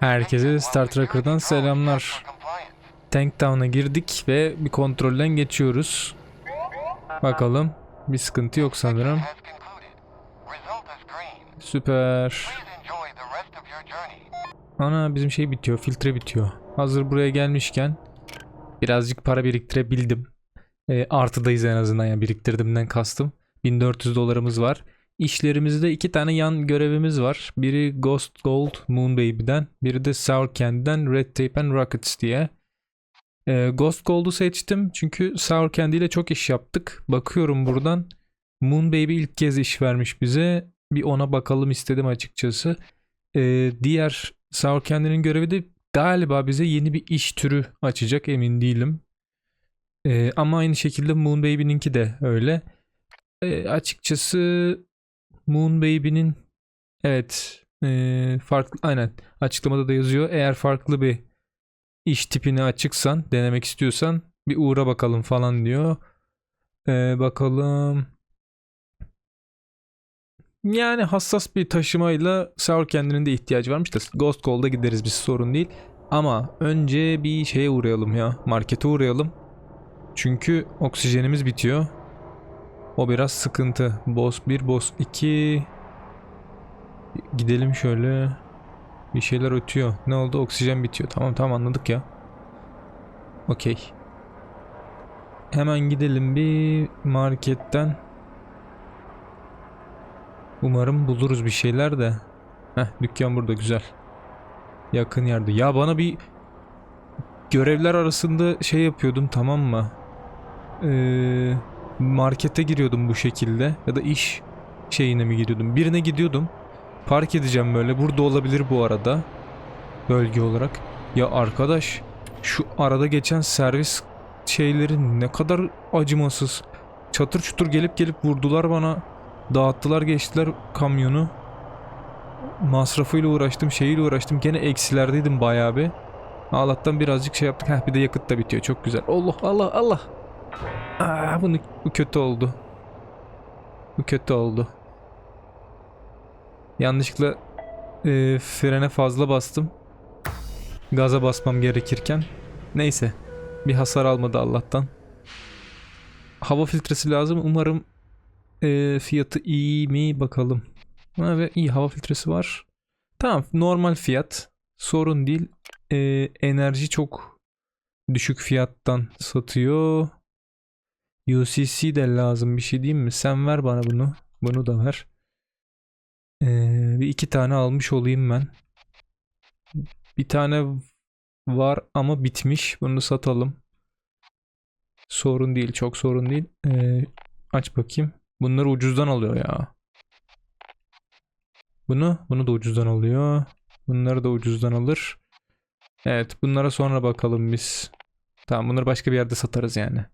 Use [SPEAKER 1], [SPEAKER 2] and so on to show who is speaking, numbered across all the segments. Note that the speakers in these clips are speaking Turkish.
[SPEAKER 1] Herkese Star Trekker'dan selamlar. Tank Town'a girdik ve bir kontrolden geçiyoruz. Bakalım. Bir sıkıntı yok sanırım. Süper. Ana bizim şey bitiyor. Filtre bitiyor. Hazır buraya gelmişken birazcık para biriktirebildim. E, artıdayız en azından ya biriktirdimden kastım. 1400 dolarımız var. İşlerimizde iki tane yan görevimiz var. Biri Ghost Gold Moon Baby'den, biri de Sour Candy'den Red Tape and Rockets diye. Ee, Ghost Gold'u seçtim çünkü Sour Candy ile çok iş yaptık. Bakıyorum buradan. Moon Baby ilk kez iş vermiş bize. Bir ona bakalım istedim açıkçası. Ee, diğer Sour Candy'nin görevi de galiba bize yeni bir iş türü açacak emin değilim. Ee, ama aynı şekilde Moon Baby'ninki de öyle. Ee, açıkçası Moon Baby'nin evet ee, farklı aynen açıklamada da yazıyor. Eğer farklı bir iş tipine açıksan, denemek istiyorsan bir uğra bakalım falan diyor. Ee, bakalım. Yani hassas bir taşımayla Sour kendinin de ihtiyacı varmış da Ghost Gold'a gideriz biz sorun değil. Ama önce bir şeye uğrayalım ya. Markete uğrayalım. Çünkü oksijenimiz bitiyor. O biraz sıkıntı. Boss 1, Boss 2. Gidelim şöyle. Bir şeyler ötüyor. Ne oldu? Oksijen bitiyor. Tamam tamam anladık ya. Okey. Hemen gidelim bir marketten. Umarım buluruz bir şeyler de. Heh dükkan burada güzel. Yakın yerde. Ya bana bir görevler arasında şey yapıyordum tamam mı? Eee markete giriyordum bu şekilde ya da iş şeyine mi giriyordum? Birine gidiyordum. Park edeceğim böyle. Burada olabilir bu arada. Bölge olarak. Ya arkadaş şu arada geçen servis şeyleri ne kadar acımasız. Çatır çutur gelip gelip vurdular bana. Dağıttılar geçtiler kamyonu. Masrafıyla uğraştım şeyiyle uğraştım. Gene eksilerdeydim bayağı bir. Allah'tan birazcık şey yaptık. Heh bir de yakıt da bitiyor. Çok güzel. Allah Allah Allah. Aa, bunu, bu kötü oldu. Bu kötü oldu. Yanlışlıkla e, frene fazla bastım. Gaza basmam gerekirken. Neyse. Bir hasar almadı Allah'tan. Hava filtresi lazım. Umarım e, fiyatı iyi mi bakalım. Ha, ve iyi hava filtresi var. Tamam normal fiyat. Sorun değil. E, enerji çok düşük fiyattan satıyor. UCC de lazım bir şey diyeyim mi? Sen ver bana bunu. Bunu da ver. Ee, bir iki tane almış olayım ben. Bir tane var ama bitmiş. Bunu satalım. Sorun değil. Çok sorun değil. Ee, aç bakayım. Bunları ucuzdan alıyor ya. Bunu, bunu da ucuzdan alıyor. Bunları da ucuzdan alır. Evet, bunlara sonra bakalım biz. Tamam, bunları başka bir yerde satarız yani.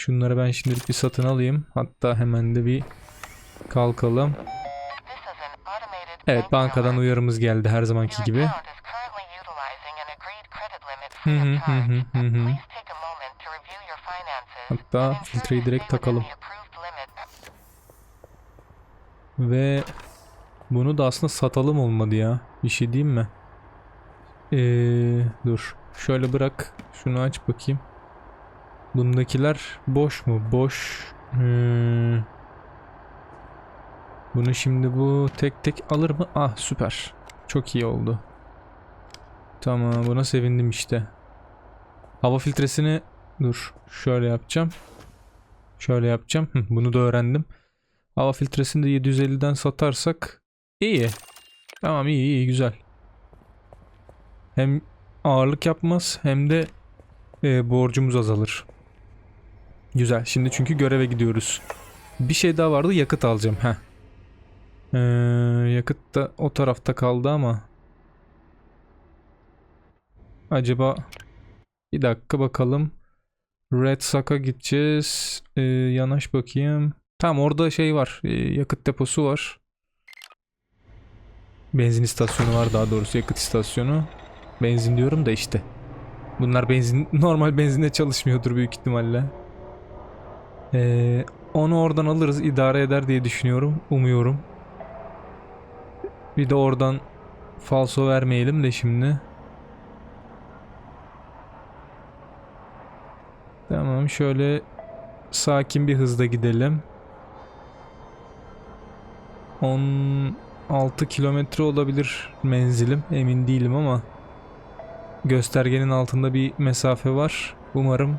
[SPEAKER 1] Şunları ben şimdilik bir satın alayım. Hatta hemen de bir kalkalım. Evet bankadan uyarımız geldi her zamanki gibi. Hı hı hı hı hı. Hatta filtreyi direkt takalım. Ve bunu da aslında satalım olmadı ya. Bir şey diyeyim mi? Ee, dur. Şöyle bırak. Şunu aç bakayım. Bundakiler boş mu? Boş. Hmm. Bunu şimdi bu tek tek alır mı? Ah süper. Çok iyi oldu. Tamam buna sevindim işte. Hava filtresini dur şöyle yapacağım. Şöyle yapacağım. Hı, bunu da öğrendim. Hava filtresini de 750'den satarsak iyi. Tamam iyi iyi güzel. Hem ağırlık yapmaz hem de e, borcumuz azalır. Güzel. Şimdi çünkü göreve gidiyoruz. Bir şey daha vardı. Yakıt alacağım. Heh. Ee, yakıt da o tarafta kaldı ama. Acaba bir dakika bakalım. Red Sock'a gideceğiz. Ee, yanaş bakayım. Tamam orada şey var. Ee, yakıt deposu var. Benzin istasyonu var daha doğrusu yakıt istasyonu. Benzin diyorum da işte. Bunlar benzin normal benzinle çalışmıyordur büyük ihtimalle. Ee, onu oradan alırız idare eder diye düşünüyorum. Umuyorum. Bir de oradan falso vermeyelim de şimdi. Tamam şöyle sakin bir hızda gidelim. 16 kilometre olabilir menzilim emin değilim ama göstergenin altında bir mesafe var. Umarım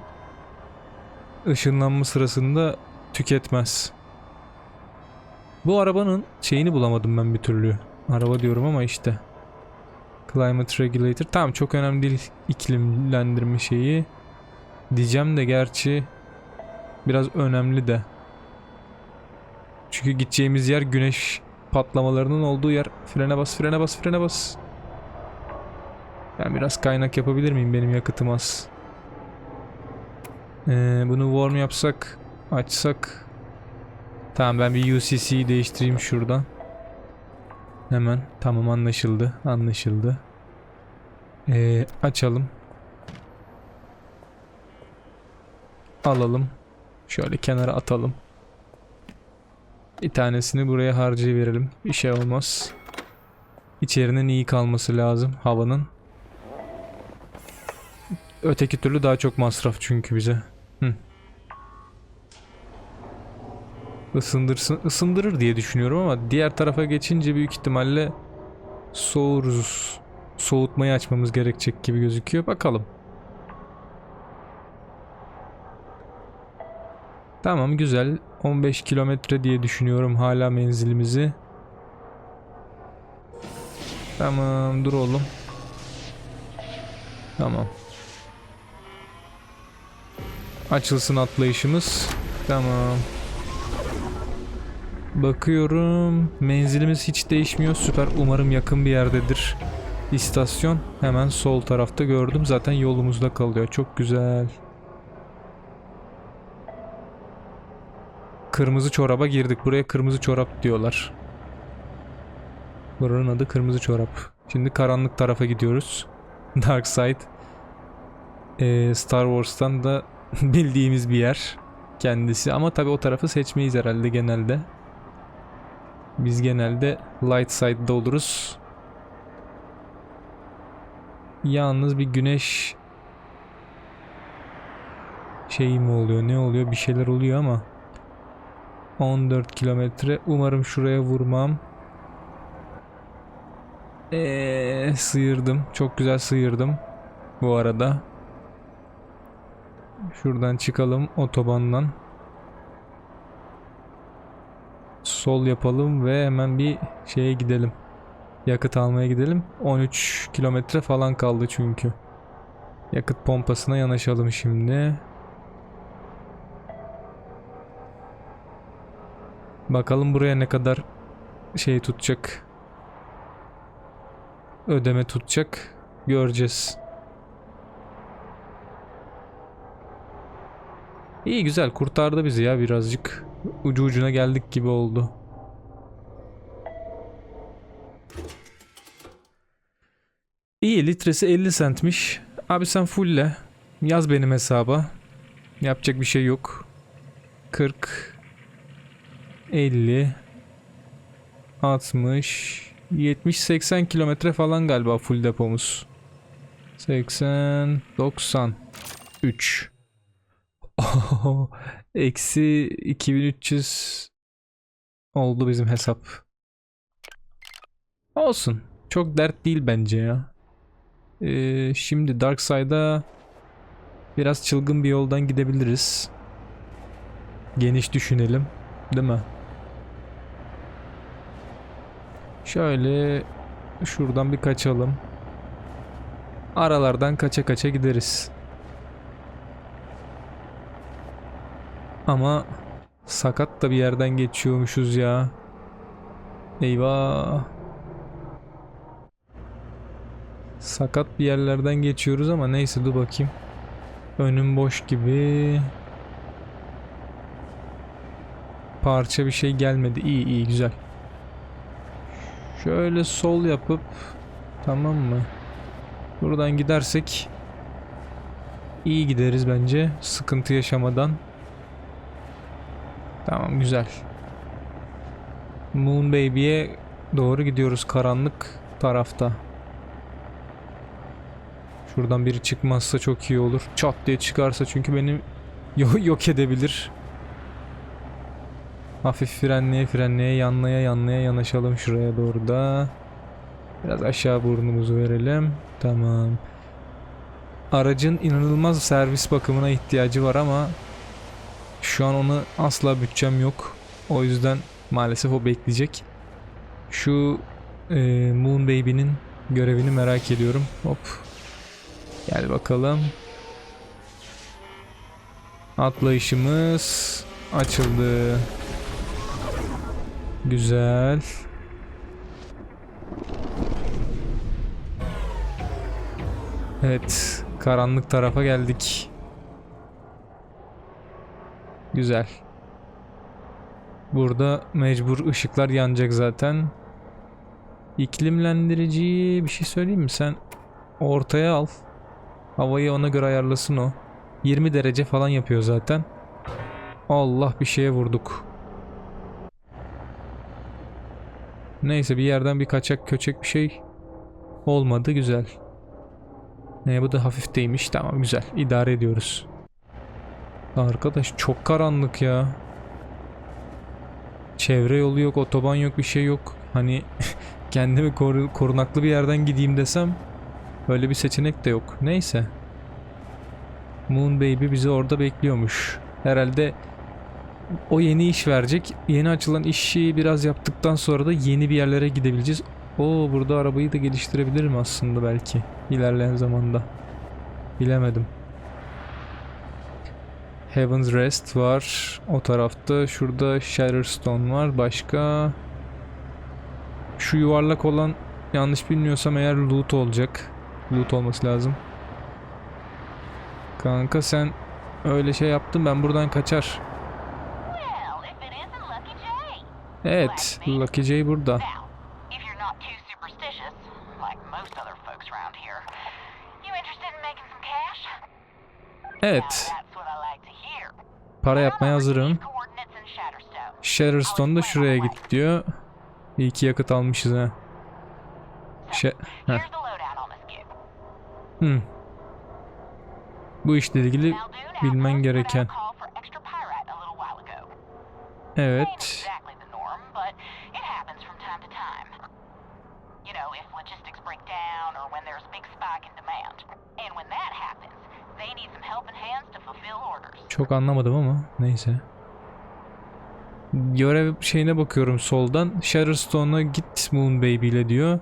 [SPEAKER 1] ışınlanma sırasında tüketmez. Bu arabanın şeyini bulamadım ben bir türlü. Araba diyorum ama işte. Climate Regulator. Tamam çok önemli değil iklimlendirme şeyi. Diyeceğim de gerçi biraz önemli de. Çünkü gideceğimiz yer güneş patlamalarının olduğu yer. Frene bas, frene bas, frene bas. Ben biraz kaynak yapabilir miyim? Benim yakıtım az. Ee, bunu warm yapsak, açsak. Tamam ben bir UCC'yi değiştireyim şuradan. Hemen. Tamam anlaşıldı. Anlaşıldı. Ee, açalım. Alalım. Şöyle kenara atalım. Bir tanesini buraya harcayıverelim. Bir şey olmaz. İçerinin iyi kalması lazım havanın. Öteki türlü daha çok masraf çünkü bize. Hı. Isındırsın, ısındırır diye düşünüyorum ama diğer tarafa geçince büyük ihtimalle soğuruz. Soğutmayı açmamız gerekecek gibi gözüküyor. Bakalım. Tamam güzel. 15 kilometre diye düşünüyorum hala menzilimizi. Tamam dur oğlum. Tamam. Açılsın atlayışımız. Tamam. Bakıyorum. Menzilimiz hiç değişmiyor. Süper. Umarım yakın bir yerdedir. İstasyon hemen sol tarafta gördüm. Zaten yolumuzda kalıyor. Çok güzel. Kırmızı çoraba girdik. Buraya kırmızı çorap diyorlar. Buranın adı kırmızı çorap. Şimdi karanlık tarafa gidiyoruz. Dark Side. Ee, Star Wars'tan da bildiğimiz bir yer kendisi. Ama tabi o tarafı seçmeyiz herhalde genelde. Biz genelde light side'da oluruz. Yalnız bir güneş şey mi oluyor ne oluyor? Bir şeyler oluyor ama 14 kilometre. Umarım şuraya vurmam. Eee sıyırdım. Çok güzel sıyırdım bu arada. Şuradan çıkalım otobandan sol yapalım ve hemen bir şeye gidelim yakıt almaya gidelim 13 kilometre falan kaldı çünkü yakıt pompasına yanaşalım şimdi Bakalım buraya ne kadar şey tutacak. Ödeme tutacak. Göreceğiz. İyi güzel kurtardı bizi ya birazcık. Ucu ucuna geldik gibi oldu. İyi litresi 50 centmiş. Abi sen fullle. Yaz benim hesaba. Yapacak bir şey yok. 40 50 60 70 80 kilometre falan galiba full depomuz. 80 90 3 Eksi 2300 oldu bizim hesap. Olsun. Çok dert değil bence ya. Ee, şimdi Dark Side'a biraz çılgın bir yoldan gidebiliriz. Geniş düşünelim. Değil mi? Şöyle şuradan bir kaçalım. Aralardan kaça kaça gideriz. Ama sakat da bir yerden geçiyormuşuz ya. Eyvah. Sakat bir yerlerden geçiyoruz ama neyse dur bakayım. Önüm boş gibi. Parça bir şey gelmedi. İyi iyi güzel. Şöyle sol yapıp tamam mı? Buradan gidersek iyi gideriz bence. Sıkıntı yaşamadan. Tamam güzel. Moon Baby'ye doğru gidiyoruz karanlık. tarafta. Şuradan biri çıkmazsa çok iyi olur. Çat diye çıkarsa çünkü beni yo- yok edebilir. Hafif frenleye frenleye yanlaya yanlaya yanaşalım şuraya doğru da. Biraz aşağı burnumuzu verelim. Tamam. Aracın inanılmaz servis bakımına ihtiyacı var ama şu an onu asla bütçem yok. O yüzden maalesef o bekleyecek. Şu e, Moon Baby'nin görevini merak ediyorum. Hop. Gel bakalım. Atlayışımız açıldı. Güzel. Evet, karanlık tarafa geldik. Güzel. Burada mecbur ışıklar yanacak zaten. İklimlendirici bir şey söyleyeyim mi? Sen ortaya al. Havayı ona göre ayarlasın o. 20 derece falan yapıyor zaten. Allah bir şeye vurduk. Neyse bir yerden bir kaçak köçek bir şey olmadı güzel. Ne bu da hafif değmiş tamam güzel idare ediyoruz. Arkadaş çok karanlık ya. Çevre yolu yok otoban yok bir şey yok. Hani kendimi koru- korunaklı bir yerden gideyim desem öyle bir seçenek de yok. Neyse. Moon Baby bizi orada bekliyormuş. Herhalde o yeni iş verecek. Yeni açılan işi biraz yaptıktan sonra da yeni bir yerlere gidebileceğiz. Oo burada arabayı da geliştirebilirim aslında belki ilerleyen zamanda. Bilemedim. Heaven's Rest var o tarafta. Şurada Shatterstone var. Başka şu yuvarlak olan yanlış bilmiyorsam eğer loot olacak. Loot olması lazım. Kanka sen öyle şey yaptın ben buradan kaçar. Evet, Lucky J burada. Evet, para yapmaya hazırım.
[SPEAKER 2] Shatterstone.
[SPEAKER 1] Da şuraya git diyor. İyi ki yakıt almışız ha. Şey. Hmm. Bu işle ilgili bilmen gereken.
[SPEAKER 2] out
[SPEAKER 1] Çok anlamadım ama neyse. Görev şeyine bakıyorum soldan. Shatterstone'a git Moon Baby ile diyor.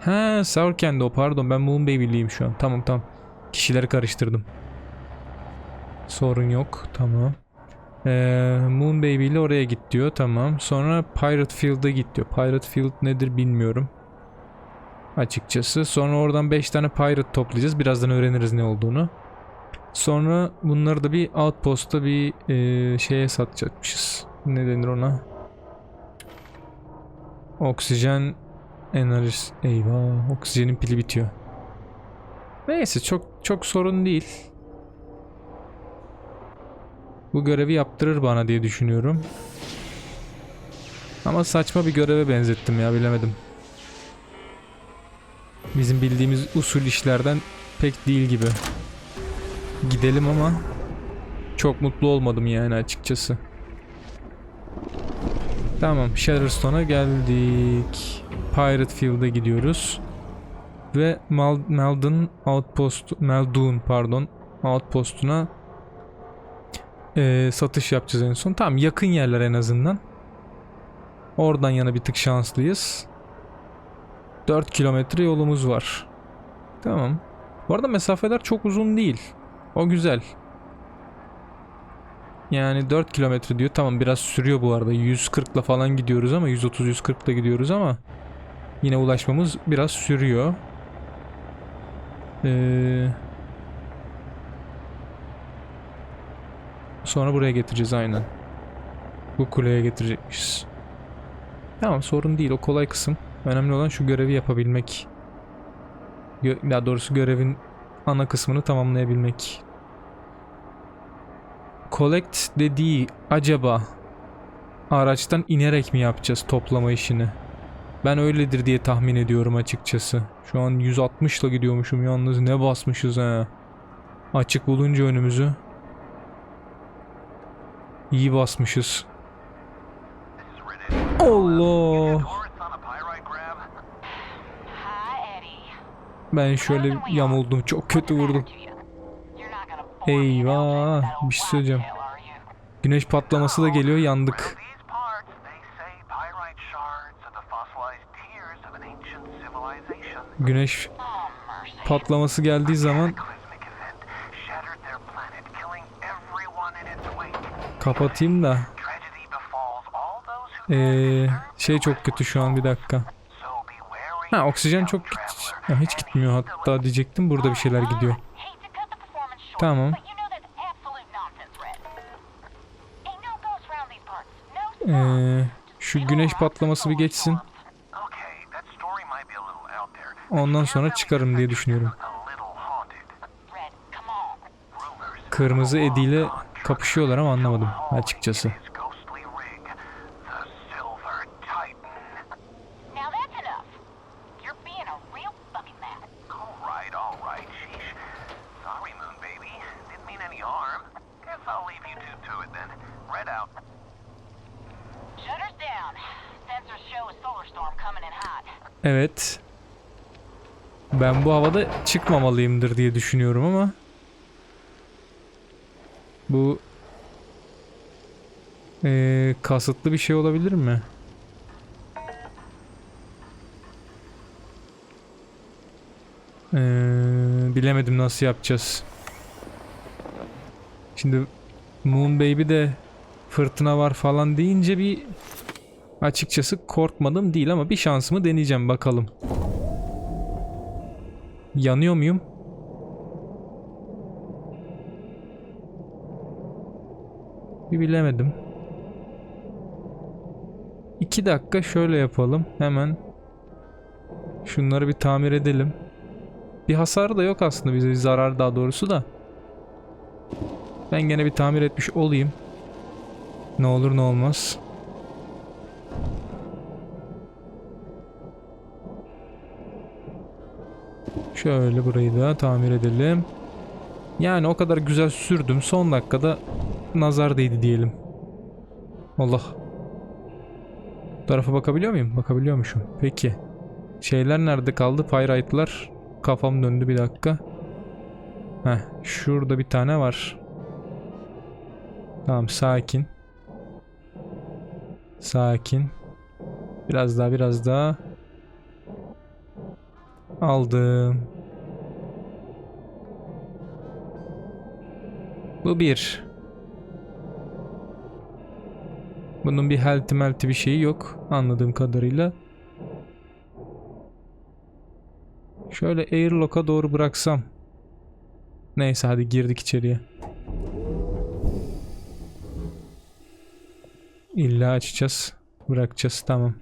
[SPEAKER 1] Ha, Sourcand o pardon ben Moon Baby'liyim şu an. Tamam tamam. Kişileri karıştırdım. Sorun yok. Tamam. Ee, Moon Baby ile oraya git diyor. Tamam. Sonra Pirate Field'a git diyor. Pirate Field nedir bilmiyorum. Açıkçası. Sonra oradan 5 tane Pirate toplayacağız. Birazdan öğreniriz ne olduğunu. Sonra bunları da bir outpost'ta bir e, şeye satacakmışız. Ne denir ona? Oksijen enerjisi. Eyvah, oksijenin pili bitiyor. Neyse çok çok sorun değil. Bu görevi yaptırır bana diye düşünüyorum. Ama saçma bir göreve benzettim ya bilemedim. Bizim bildiğimiz usul işlerden pek değil gibi. Gidelim ama çok mutlu olmadım yani açıkçası. Tamam, Shatterstone'a geldik. Pirate Field'a gidiyoruz. Ve Mal Meldon Outpost Meldon pardon Outpost'una eee, satış yapacağız en son. Tamam, yakın yerler en azından. Oradan yana bir tık şanslıyız. 4 kilometre yolumuz var. Tamam. Bu arada mesafeler çok uzun değil. O güzel. Yani 4 kilometre diyor. Tamam biraz sürüyor bu arada. 140 ile falan gidiyoruz ama 130-140 ile gidiyoruz ama yine ulaşmamız biraz sürüyor. Ee, sonra buraya getireceğiz aynen. Bu kuleye getirecekmişiz. Tamam sorun değil o kolay kısım. Önemli olan şu görevi yapabilmek. Gö- daha doğrusu görevin ana kısmını tamamlayabilmek. Collect dediği acaba araçtan inerek mi yapacağız toplama işini? Ben öyledir diye tahmin ediyorum açıkçası. Şu an 160 ile gidiyormuşum yalnız ne basmışız ha. Açık bulunca önümüzü. İyi basmışız. Allah.
[SPEAKER 2] Hi, Eddie.
[SPEAKER 1] Ben şöyle yamuldum. Çok kötü vurdum. Eyvah, bir şey söyleyeceğim. Güneş patlaması da geliyor yandık. Güneş patlaması geldiği zaman kapatayım da ee, şey çok kötü şu an bir dakika. Ha oksijen çok ya, hiç gitmiyor hatta diyecektim burada bir şeyler gidiyor. Tamam. Ee, şu güneş patlaması bir geçsin. Ondan sonra çıkarım diye düşünüyorum. Kırmızı Eddie ile kapışıyorlar ama anlamadım açıkçası. Evet. Ben bu havada çıkmamalıyımdır diye düşünüyorum ama bu ee, kasıtlı bir şey olabilir mi? Ee, bilemedim nasıl yapacağız. Şimdi Moon Baby de fırtına var falan deyince bir açıkçası korkmadım değil ama bir şansımı deneyeceğim bakalım. Yanıyor muyum? Bir bilemedim. İki dakika şöyle yapalım. Hemen şunları bir tamir edelim. Bir hasar da yok aslında bize bir zarar daha doğrusu da. Ben gene bir tamir etmiş olayım. Ne olur ne olmaz. Şöyle burayı da tamir edelim. Yani o kadar güzel sürdüm. Son dakikada nazar değdi diyelim. Allah. Bu tarafa bakabiliyor muyum? Bakabiliyormuşum. Peki. Şeyler nerede kaldı? Pyrite'lar. Kafam döndü bir dakika. Heh. Şurada bir tane var. Tamam sakin. Sakin. Biraz daha biraz daha. Aldım. Bu bir. Bunun bir healthy melty bir şeyi yok anladığım kadarıyla. Şöyle airlock'a doğru bıraksam. Neyse hadi girdik içeriye. İlla açacağız. Bırakacağız tamam.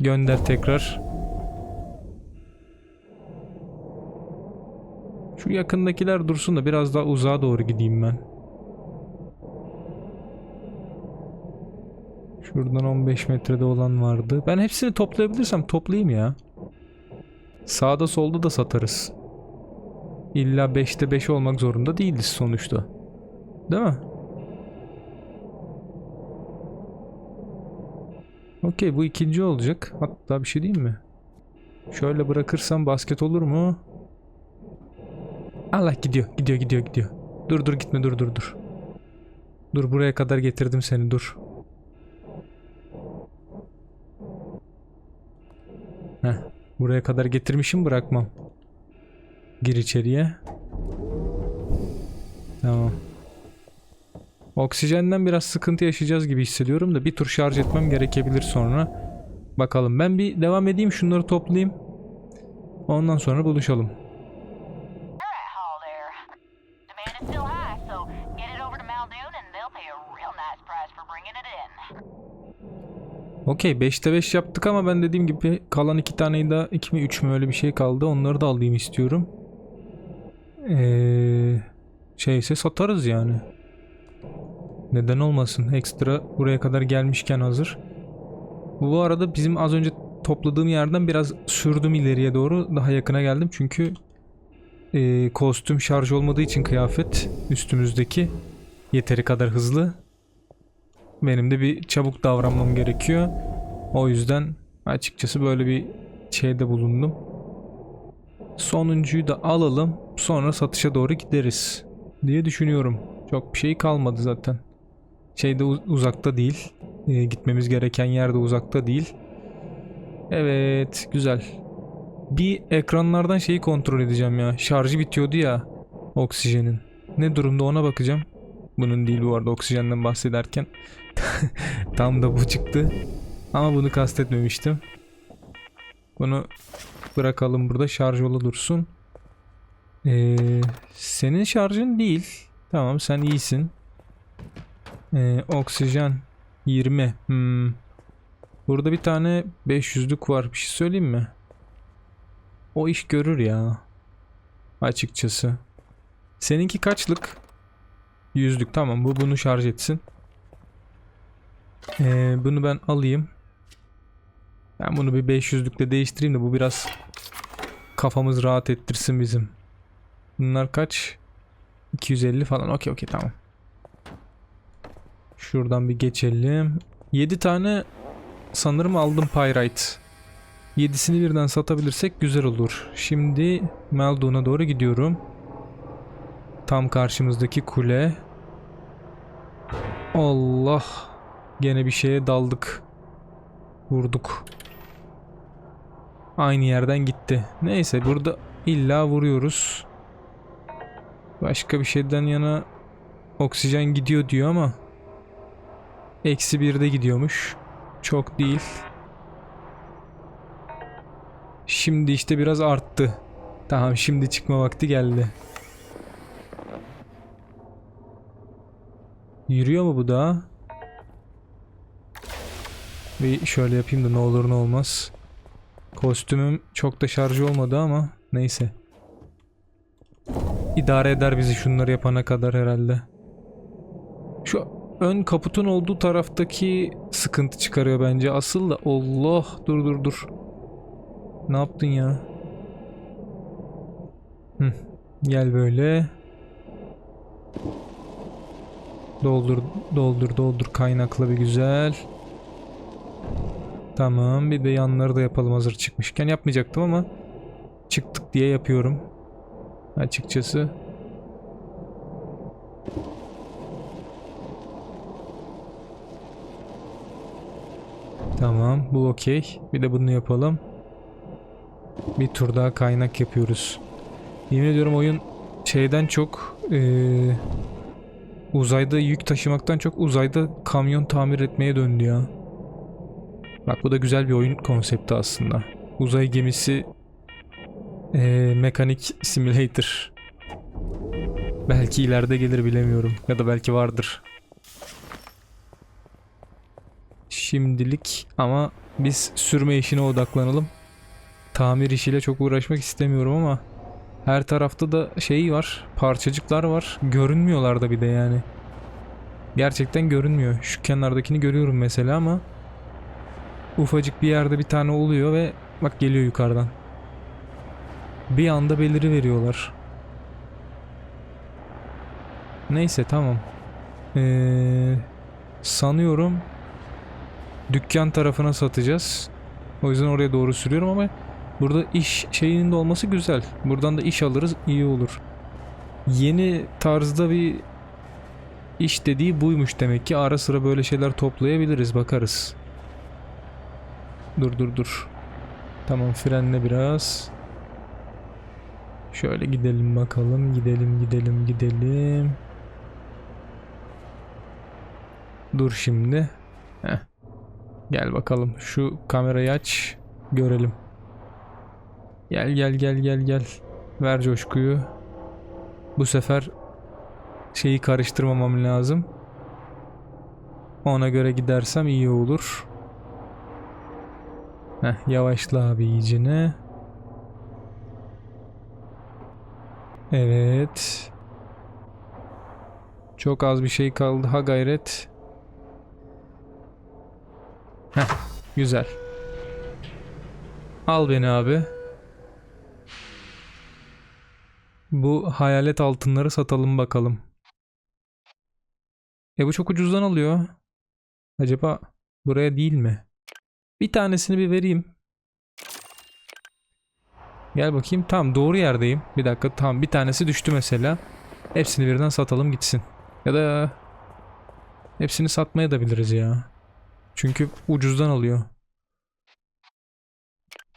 [SPEAKER 1] Gönder tekrar. Şu yakındakiler dursun da biraz daha uzağa doğru gideyim ben. Şuradan 15 metrede olan vardı. Ben hepsini toplayabilirsem toplayayım ya. Sağda solda da satarız. İlla 5'te 5 olmak zorunda değiliz sonuçta. Değil mi? Okey bu ikinci olacak. Hatta bir şey diyeyim mi? Şöyle bırakırsam basket olur mu? Allah gidiyor gidiyor gidiyor gidiyor. Dur dur gitme dur dur dur. Dur buraya kadar getirdim seni dur. Heh, buraya kadar getirmişim bırakmam. Gir içeriye. Tamam. Oksijenden biraz sıkıntı yaşayacağız gibi hissediyorum da bir tur şarj etmem gerekebilir sonra. Bakalım ben bir devam edeyim şunları toplayayım. Ondan sonra buluşalım. Okey 5'te 5 yaptık ama ben dediğim gibi kalan iki taneyi daha 2 mi 3 mü öyle bir şey kaldı. Onları da alayım istiyorum. Ee, şeyse satarız yani. Neden olmasın? Ekstra buraya kadar gelmişken hazır. Bu arada bizim az önce topladığım yerden biraz sürdüm ileriye doğru. Daha yakına geldim çünkü e, kostüm şarj olmadığı için kıyafet üstümüzdeki yeteri kadar hızlı. Benim de bir çabuk davranmam gerekiyor. O yüzden açıkçası böyle bir şeyde bulundum. Sonuncuyu da alalım. Sonra satışa doğru gideriz diye düşünüyorum. Çok bir şey kalmadı zaten. Şeyde uzakta değil. Ee, gitmemiz gereken yerde uzakta değil. Evet, güzel. Bir ekranlardan şeyi kontrol edeceğim ya. Şarjı bitiyordu ya oksijenin. Ne durumda ona bakacağım. Bunun değil bu arada oksijenden bahsederken. Tam da bu çıktı. Ama bunu kastetmemiştim. Bunu bırakalım burada şarj yolu dursun. Ee, senin şarjın değil. Tamam sen iyisin. Ee, oksijen 20. Hmm. Burada bir tane 500'lük var. Bir şey söyleyeyim mi? O iş görür ya. Açıkçası. Seninki kaçlık? Yüzlük tamam bu bunu şarj etsin. Ee, bunu ben alayım. Ben bunu bir 500'lükle değiştireyim de bu biraz kafamız rahat ettirsin bizim. Bunlar kaç? 250 falan. Okey okey tamam. Şuradan bir geçelim. 7 tane sanırım aldım Pyrite. 7'sini birden satabilirsek güzel olur. Şimdi Meldon'a doğru gidiyorum. Tam karşımızdaki kule. Allah. Gene bir şeye daldık. Vurduk. Aynı yerden gitti. Neyse burada illa vuruyoruz. Başka bir şeyden yana oksijen gidiyor diyor ama eksi birde gidiyormuş. Çok değil. Şimdi işte biraz arttı. Tamam şimdi çıkma vakti geldi. Yürüyor mu bu da? Bir şöyle yapayım da ne olur ne olmaz. Kostümüm çok da şarj olmadı ama neyse. İdare eder bizi şunları yapana kadar herhalde. Şu ön kaputun olduğu taraftaki sıkıntı çıkarıyor bence. Asıl da Allah dur dur dur. Ne yaptın ya? Hı. Gel böyle. Doldur doldur doldur kaynakla bir güzel. Tamam bir de yanları da yapalım hazır çıkmışken. Yapmayacaktım ama çıktık diye yapıyorum. Açıkçası. Tamam bu okey. Bir de bunu yapalım. Bir tur daha kaynak yapıyoruz. Yemin ediyorum oyun şeyden çok eee, uzayda yük taşımaktan çok uzayda kamyon tamir etmeye döndü ya. Bak bu da güzel bir oyun konsepti aslında. Uzay gemisi eee, mekanik simulator. Belki ileride gelir bilemiyorum. Ya da belki vardır. Şimdilik ama biz sürme işine odaklanalım. Tamir işiyle çok uğraşmak istemiyorum ama her tarafta da şey var. Parçacıklar var. Görünmüyorlar da bir de yani. Gerçekten görünmüyor. Şu kenardakini görüyorum mesela ama ufacık bir yerde bir tane oluyor ve bak geliyor yukarıdan. Bir anda beliri veriyorlar. Neyse tamam. Ee, sanıyorum dükkan tarafına satacağız. O yüzden oraya doğru sürüyorum ama burada iş şeyinin de olması güzel. Buradan da iş alırız iyi olur. Yeni tarzda bir iş dediği buymuş demek ki. Ara sıra böyle şeyler toplayabiliriz bakarız. Dur dur dur. Tamam frenle biraz. Şöyle gidelim bakalım. Gidelim gidelim gidelim. Dur şimdi. Heh. Gel bakalım. Şu kamerayı aç. Görelim. Gel gel gel gel gel. Ver coşkuyu. Bu sefer şeyi karıştırmamam lazım. Ona göre gidersem iyi olur. Heh, yavaşla abi iyicene. Evet. Çok az bir şey kaldı. Ha gayret. Heh, güzel. Al beni abi. Bu hayalet altınları satalım bakalım. E bu çok ucuzdan alıyor. Acaba buraya değil mi? Bir tanesini bir vereyim. Gel bakayım. Tamam doğru yerdeyim. Bir dakika tamam bir tanesi düştü mesela. Hepsini birden satalım gitsin. Ya da hepsini satmaya da biliriz ya. Çünkü ucuzdan alıyor.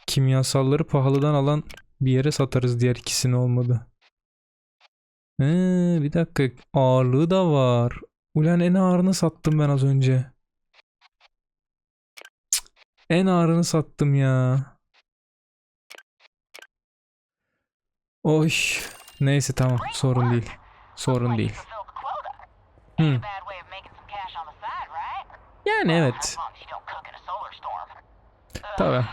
[SPEAKER 1] Kimyasalları pahalıdan alan bir yere satarız diğer ikisini olmadı. Ee, bir dakika ağırlığı da var. Ulan en ağırını sattım ben az önce. En ağırını sattım ya. Oy. Neyse tamam sorun değil. Sorun değil. Hmm. Yani evet. Tabii.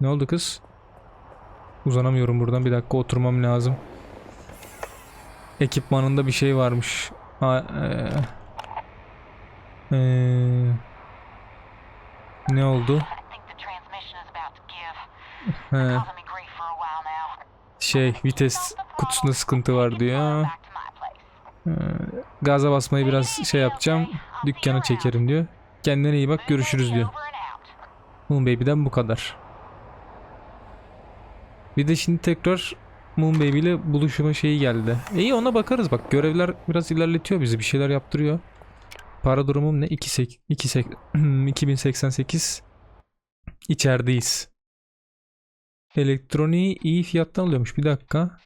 [SPEAKER 1] Ne oldu kız? Uzanamıyorum buradan. Bir dakika oturmam lazım. Ekipmanında bir şey varmış. Ha, eee, He,
[SPEAKER 2] while now.
[SPEAKER 1] şey vites kutusunda sıkıntı var diyor. Eee, gaza basmayı biraz şey yapacağım. Dükkanı çekerim diyor. Kendine iyi bak görüşürüz diyor. Moon Baby'den bu kadar. Bir de şimdi tekrar Moon Baby ile buluşma şeyi geldi. İyi ona bakarız bak. Görevler biraz ilerletiyor bizi. Bir şeyler yaptırıyor. Para durumum ne? 2 2088 İçerideyiz. Elektroniği iyi fiyattan alıyormuş. Bir dakika.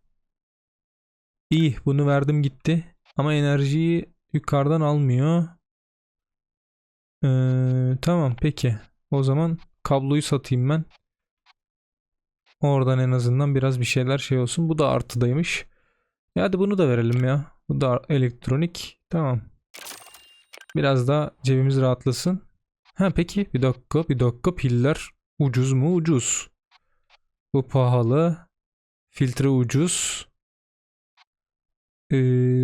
[SPEAKER 1] İyi. Bunu verdim gitti. Ama enerjiyi yukarıdan almıyor. Ee, tamam peki. O zaman kabloyu satayım ben. Oradan en azından biraz bir şeyler şey olsun. Bu da artıdaymış. Ya hadi bunu da verelim ya. Bu da elektronik. Tamam. Biraz daha cebimiz rahatlasın. Ha peki bir dakika bir dakika piller ucuz mu ucuz. Bu pahalı. Filtre ucuz. Ee,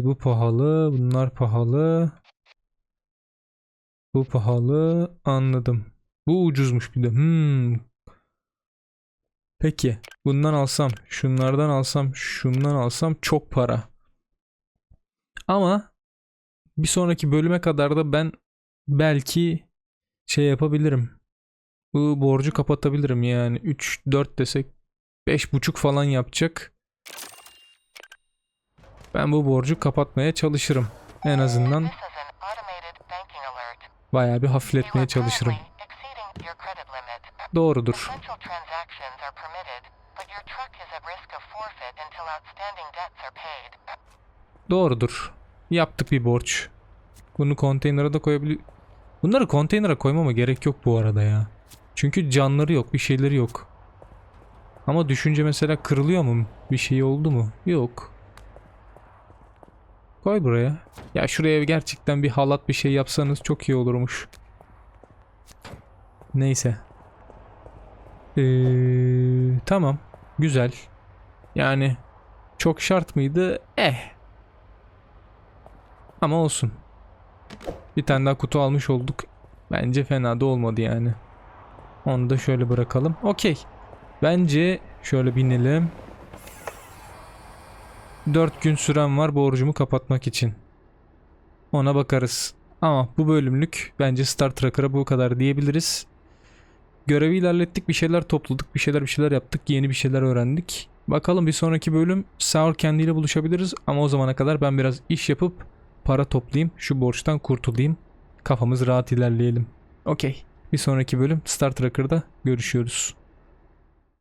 [SPEAKER 1] bu pahalı. Bunlar pahalı. Bu pahalı. Anladım. Bu ucuzmuş bir de. Hmm. Peki. Bundan alsam, şunlardan alsam, şundan alsam çok para. Ama bir sonraki bölüme kadar da ben belki şey yapabilirim. Bu borcu kapatabilirim yani 3 4 desek 5,5 falan yapacak. Ben bu borcu kapatmaya çalışırım. En azından bayağı bir hafifletmeye çalışırım. Doğrudur. Doğrudur. Yaptık bir borç. Bunu konteynere de koyabilir. Bunları konteynere koymama gerek yok bu arada ya. Çünkü canları yok, bir şeyleri yok. Ama düşünce mesela kırılıyor mu? Bir şey oldu mu? Yok. Koy buraya. Ya şuraya gerçekten bir halat bir şey yapsanız çok iyi olurmuş. Neyse. Ee, tamam. Güzel. Yani çok şart mıydı? Eh. Ama olsun. Bir tane daha kutu almış olduk. Bence fena da olmadı yani. Onu da şöyle bırakalım. Okey. Bence şöyle binelim. 4 gün süren var borcumu kapatmak için. Ona bakarız. Ama bu bölümlük bence Star Tracker'a bu kadar diyebiliriz. Görevi ilerlettik, bir şeyler topladık, bir şeyler bir şeyler yaptık, yeni bir şeyler öğrendik. Bakalım bir sonraki bölüm Sour Candy ile buluşabiliriz ama o zamana kadar ben biraz iş yapıp para toplayayım, şu borçtan kurtulayım. Kafamız rahat ilerleyelim. Okey. Bir sonraki bölüm Star Tracker'da görüşüyoruz.